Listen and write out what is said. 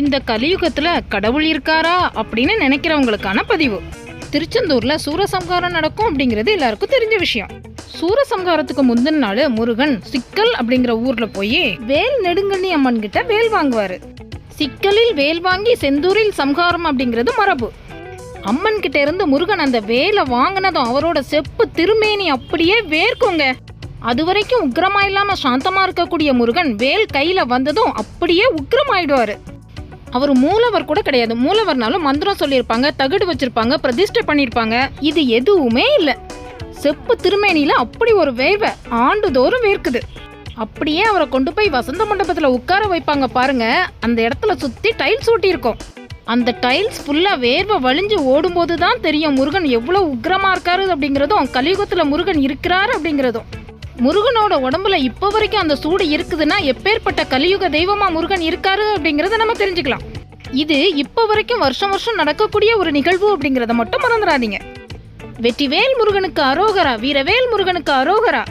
இந்த கலியுகத்துல கடவுள் இருக்காரா அப்படின்னு நினைக்கிறவங்களுக்கான பதிவு. திருச்செந்தூர்ல சூரசம்ஹாரம் நடக்கும் அப்படிங்கிறது எல்லாருக்கும் தெரிஞ்ச விஷயம். சூரசம்ஹாரத்துக்கு முந்தின நாள் முருகன் சிக்கல் அப்படிங்கிற ஊர்ல போய் வேல் நெடுங்கண்ணி அம்மன் கிட்ட வேல் வாங்குவாரு. சிக்கலில் வேல் வாங்கி செந்தூரில் சம்ஹாரம் அப்படிங்கிறது மரபு. அம்மன் கிட்ட இருந்து முருகன் அந்த வேலை வாங்கினதும் அவரோட செப்பு திருமேனி அப்படியே வேர்க்குங்க. அது வரைக்கும் உக்கிரமா இல்லாம சாந்தமா இருக்கக்கூடிய முருகன் வேல் கையில வந்ததும் அப்படியே உக்ரமாயிடுவாரு அவர் மூலவர் கூட கிடையாது. மூலவர்னாலும் மந்திரம் சொல்லியிருப்பாங்க தகடு வச்சிருப்பாங்க பிரதிஷ்டை பண்ணியிருப்பாங்க. இது எதுவுமே இல்லை. செப்பு திருமேனியில அப்படி ஒரு வேர்வை ஆண்டுதோறும் வேர்க்குது. அப்படியே அவரை கொண்டு போய் வசந்த மண்டபத்தில் உட்கார வைப்பாங்க பாருங்க. அந்த இடத்துல சுற்றி டைல்ஸ் ஒட்டி இருக்கும் அந்த டைல்ஸ் ஃபுல்லாக வேர்வை வழிஞ்சு ஓடும்போது தான் தெரியும் முருகன் எவ்வளோ உக்ரமாக இருக்காரு அப்படிங்கிறதும் கலியுகத்தில் முருகன் இருக்கிறாரு அப்படிங்கிறதும். முருகனோட உடம்புல இப்போ வரைக்கும் அந்த சூடு இருக்குதுன்னா எப்பேற்பட்ட கலியுக தெய்வமா முருகன் இருக்காரு அப்படிங்கறத நம்ம தெரிஞ்சுக்கலாம். இது இப்போ வரைக்கும் வருஷம் வருஷம் நடக்கக்கூடிய ஒரு நிகழ்வு அப்படிங்கறத மட்டும் மறந்துடாதீங்க. வெற்றிவேல் முருகனுக்கு அரோகரா வீரவேல் முருகனுக்கு அரோகரா.